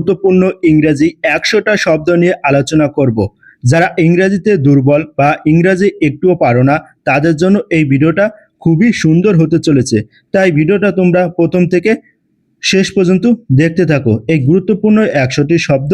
গুরুত্বপূর্ণ ইংরেজি একশোটা শব্দ নিয়ে আলোচনা করব। যারা ইংরেজিতে দুর্বল বা ইংরেজি একটুও পারো না, তাদের জন্য এই ভিডিওটা খুবই সুন্দর হতে চলেছে। তাই ভিডিওটা তোমরা প্রথম থেকে শেষ পর্যন্ত দেখতে থাকো। এই গুরুত্বপূর্ণ একশোটি শব্দ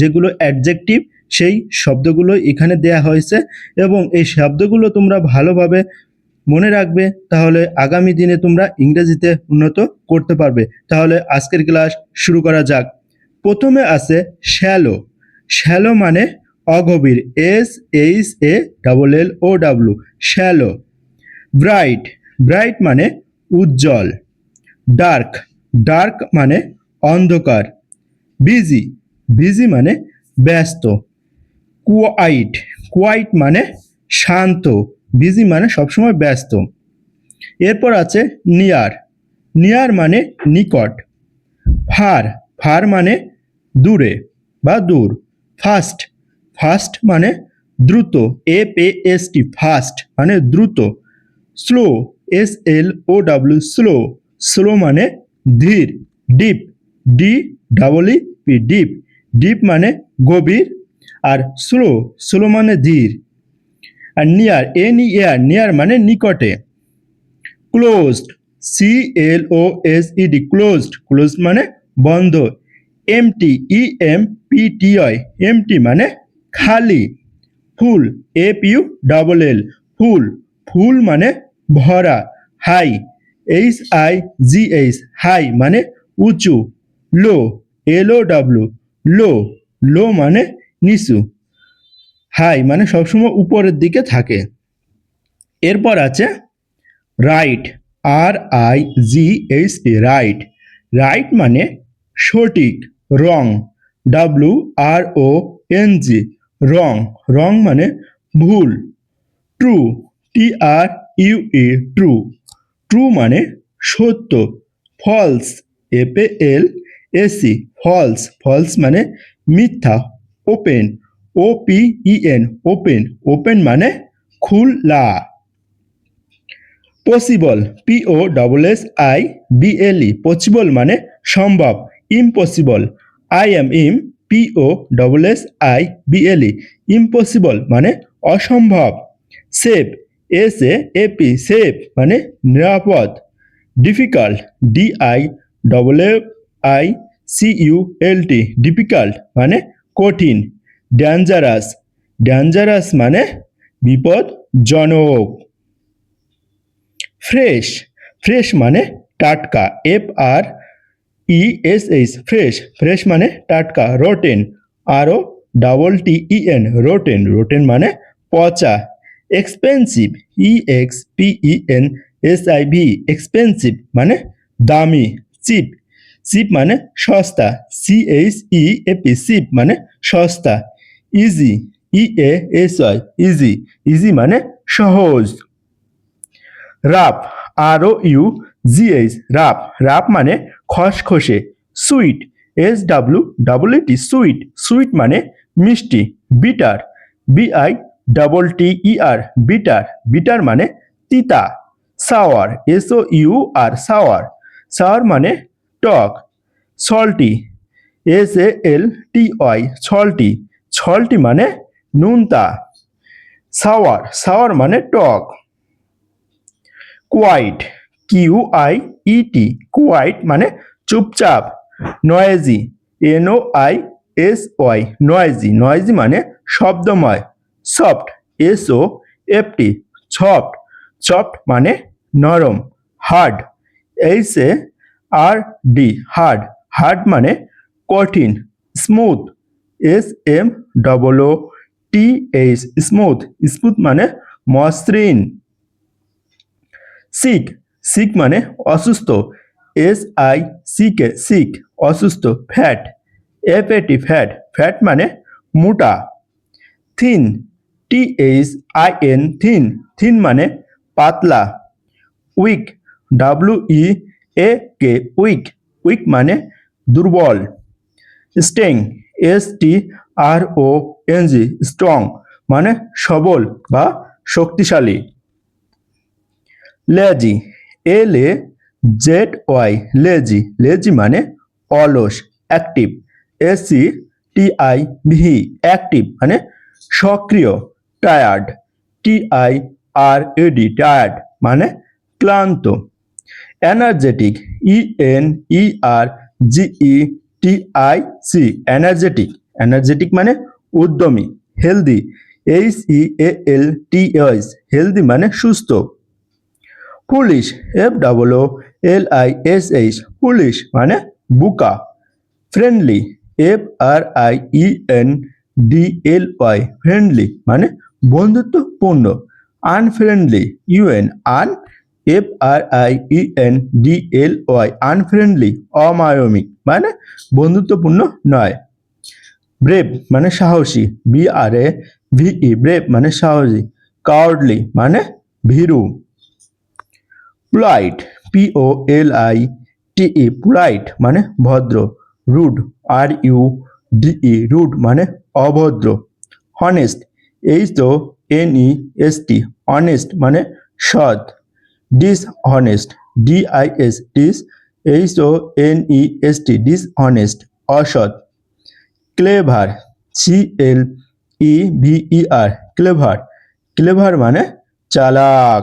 যেগুলো অ্যাডজেক্টিভ সেই শব্দগুলো এখানে দেয়া হয়েছে এবং এই শব্দগুলো তোমরা ভালোভাবে মনে রাখবে, তাহলে আগামী দিনে তোমরা ইংরেজিতে উন্নত করতে পারবে। তাহলে আজকের ক্লাস শুরু করা যাক। প্রথমে আছে শ্যালো। শ্যালো মানে অগভীর S H A double L O W shallow. Bright bright মানে উজ্জ্বল। ডার্ক ডার্ক মানে অন্ধকার। বিজি বিজি মানে ব্যস্ত। কোয়াইট কোয়াইট মানে শান্ত। বিজি মানে সবসময় ব্যস্ত। এরপর আছে নিয়ার। নিয়ার মানে নিকট। ফার ফার মানে দূরে বা দূর ফাস্ট ফাস্ট মানে দ্রুত F A S T fast মানে দ্রুত slow S L O W slow slow মানে ধীর deep D double P deep deep মানে গভীর, আর স্লো স্লো মানে ধীর আর নিয়ার এন ইয়ার নিয়ার মানে নিকটে closed C L O S E D closed closed মানে বন্ধ empty E M P T I empty মানে খালি, full F U double L full full মানে ভরা, high H I G H high মানে উঁচু, লো এল ও ডাব্লু লো লো মানে নিচু, হাই মানে সবসময় উপরের দিকে থাকে। এরপর আছে right R I G H right right মানে সঠিক রং ডাব্লু আর ও এন জি রং রং মানে ভুল true T R U E true true মানে সত্য false F L S E false false মানে মিথ্যা open O P E N open open মানে খোলা possible P O double S I B L E possible মানে সম্ভব impossible I M im P O double S I B L E impossible মানে অসম্ভব। Safe S A A P safe মানে নিরাপদ। Difficult D I double A I C U L T difficult মানে কঠিন। Dangerous dangerous মানে বিপদজনক। Fresh fresh মানে টাটকা। F R E S H fresh fresh মানে টাটকা rotten R O double T E N rotten rotten মানে পচা expensive E X P E N S I V expensive মানে দামি চিপ চিপ মানে সস্তা C H E A P cheap মানে সস্তা easy E A S I easy easy মানে সহজ। Rough R O U G H rough rough মানে খসখসে, sweet S W double T sweet sweet মানে মিষ্টি, bitter B I double T E R bitter bitter মানে তিতা, sour S O U R sour sour মানে টক, salty S A L T Y salty salty মানে নুনতা, sour sour মানে টক, quiet Q I E T quiet মানে চুপচাপ noisy N O I S Y noisy noisy মানে শব্দময় soft S O F T soft soft মানে নরম hard H A R D hard hard মানে কঠিন smooth S M double O T H smooth smooth মানে মসৃণ sick sick মানে অসুস্থ S I C K sick, অসুস্থ, fat F A T fat fat মানে মোটা। Thin T H I N thin thin মানে পাতলা। Weak W E A K weak weak মানে দুর্বল। Strong S T R O N G strong মানে সবল বা শক্তিশালী। Lazy L A Z Y, lazy lazy মানে অলস active S T I V active মানে সক্রিয় tired T I R E D tired মানে ক্লান্ত energetic E N E R G E T I C energetic energetic মানে উদ্যমী healthy H E L T S healthy মানে সুস্থ। Foolish F double O L I S H foolish মানে বুকা। Friendly F R I E N D L Y friendly মানে বন্ধুত্বপূর্ণ। Unfriendly U N un F R I E N D L Y unfriendly অমায়মিক মানে বন্ধুত্বপূর্ণ নয়। Brave মানে সাহসী B R এ ভিই brave মানে সাহসী। কাউডলি মানে ভীরু। Polite P O L I T E polite মানে ভদ্র rude R U D E rude মানে অভদ্র honest H O N E S T honest মানে সৎ dishonest D I S dis H O N E S T dishonest অসৎ clever C L E V E R clever clever মানে চালাক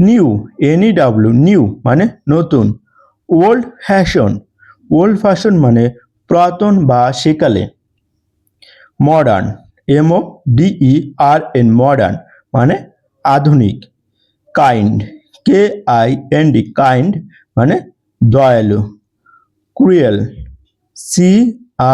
new N E W new মানে নতুন old fashion old fashion মানে পুরাতন বা সেকালে modern M O D E R N modern মানে আধুনিক kind K I N D kind মানে দয়ালু cruel C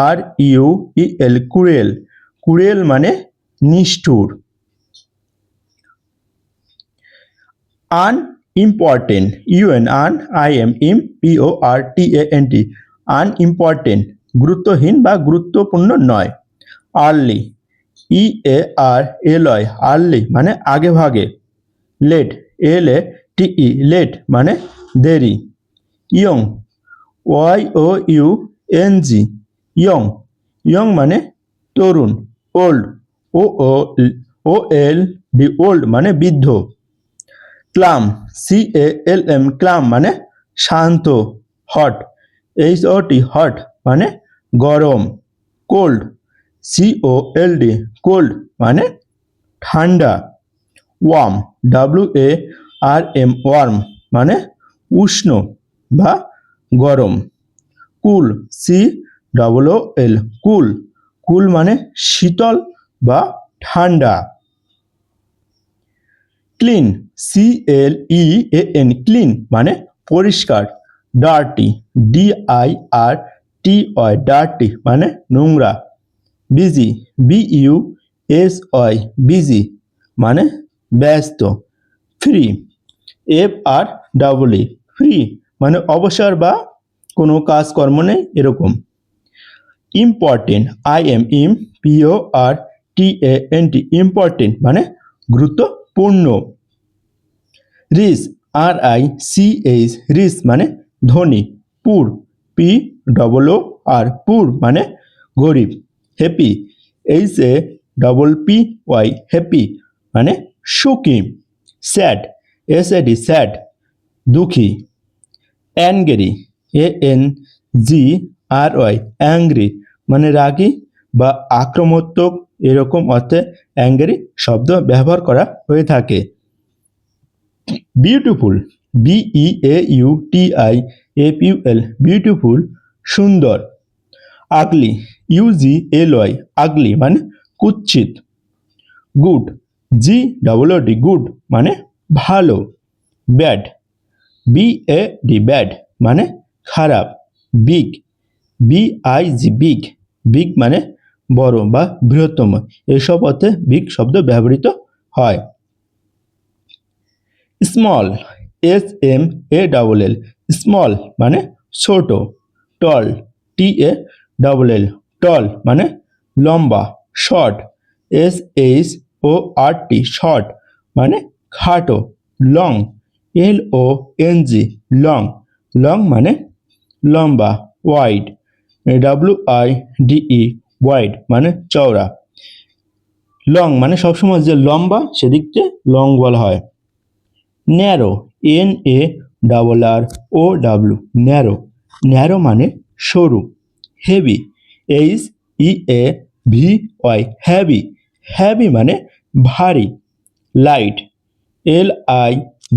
R U E L cruel cruel মানে নিষ্ঠুর unimportant U N un, I M im, P O R T A N T. Unimportant গুরুত্বহীন বা গুরুত্বপূর্ণ নয়। Early, E A R L Y early মানে আগে ভাগে। লেট, এল এ টি ই, late মানে দেরি। Young, Y O U N G, young. Young মানে তরুণ, old, O O L D, old মানে বৃদ্ধ। Calm C A L M calm মানে শান্ত hot H O T hot মানে গরম cold C O L D cold মানে ঠান্ডা warm W A R M warm মানে উষ্ণ বা গরম কুল সি ডবল এল কুল কুল মানে শীতল বা ঠান্ডা। Clean C L E A N clean মানে পরিষ্কার, dirty D I R T Y dirty মানে নোংরা, busy B U S Y busy মানে ব্যস্ত, free F R double E free মানে অবসর বা কোনো কাজকর্ম নেই, এরকম। Important I M im P O R T A N T important মানে গুরুত্বপূর্ণ। Rich R I C H rich মানে ধনী পুর পি ডবল ও আর পুর মানে গরিব happy H A double P Y happy মানে সুখী sad S A D sad দুঃখী angry A N G R Y angry মানে রাগী বা আক্রমণাত্মক এরকম অর্থে অ্যাঙ্গেরি শব্দ ব্যবহার করা হয়ে থাকে। Beautiful B E A U T I F U L beautiful সুন্দর ugly U G L Y ugly মানে কুৎসিত good G double D good মানে ভালো bad B A D bad মানে খারাপ big B I G big big মানে বড় বা বৃহত্তম, এসব অর্থে বিগ শব্দ ব্যবহৃত হয়। Small S M A double L small মানে ছোট টল টি এ ডাবল এল টল মানে লম্বা short S H O R T short মানে খাটো long L O N G long long মানে লম্বা wide W I D E wide মানে চওড়া লং মানে সবসময় যে লম্বা সেদিককে লং বলা হয়। Narrow N A double R O W narrow. Narrow মানে সরু heavy H E A V Y heavy heavy মানে ভারী light L I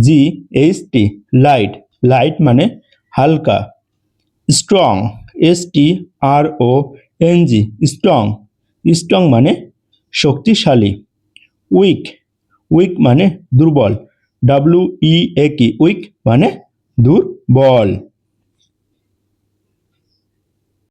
G H T light light মানে হালকা strong S T R O N G strong strong মানে শক্তিশালী week weak মানে দুর্বল ডাব্লিউ ই এ কি উইক মানে দুর্বল।